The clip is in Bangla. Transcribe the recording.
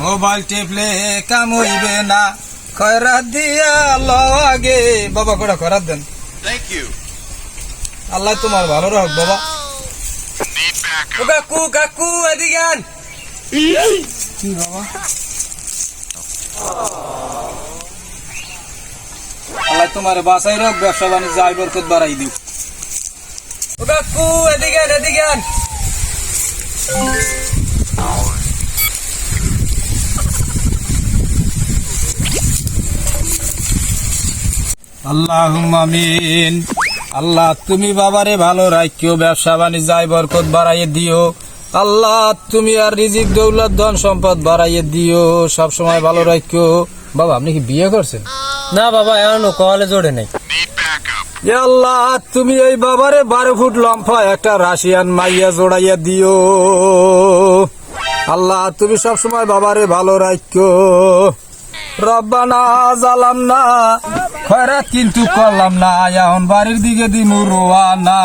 মোবাইল টিপলে কাম হইবে না। খয়রাত দিয়া লাগে বাবা কটা খয়রাত দেন। থ্যাংক ইউ আল্লাহ তোমার ভালো রাখ বাবা। ও কাকু কাকু এদিকে আন। কি বাবা? আল্লাহ তোমার বাসায় রাখ ব্যবসা বাণিজ্য আয় বরকত বাড়াই দিও ও কাকু এদিকে আন। আল্লাহ আমিন। আল্লাহ তুমি বাবারে ভালো রাখিও ব্যবসা বাণিজ্য আয় বরকত বাড়াইয়ে দিও। আল্লাহ তুমি আর রিজিক দৌলত ধন সম্পদ বাড়াইয়ে দিও। সব সময় ভালো রাখিও। বাবা আপনি কি বিয়ে করছেন? না বাবা এখনও কলে জোরে নাই। আল্লাহ তুমি এই বাবারে বারো ফুট লম্ফা একটা রাশিয়ান মাইয়া জোড়াইয়া দিও। আল্লাহ তুমি সব সময় বাবারে ভালো রাখো রব্বানা জালাম না খয়রাত কিন্তু করলাম না এখন বাড়ির দিকে দিমু রোয়ানা।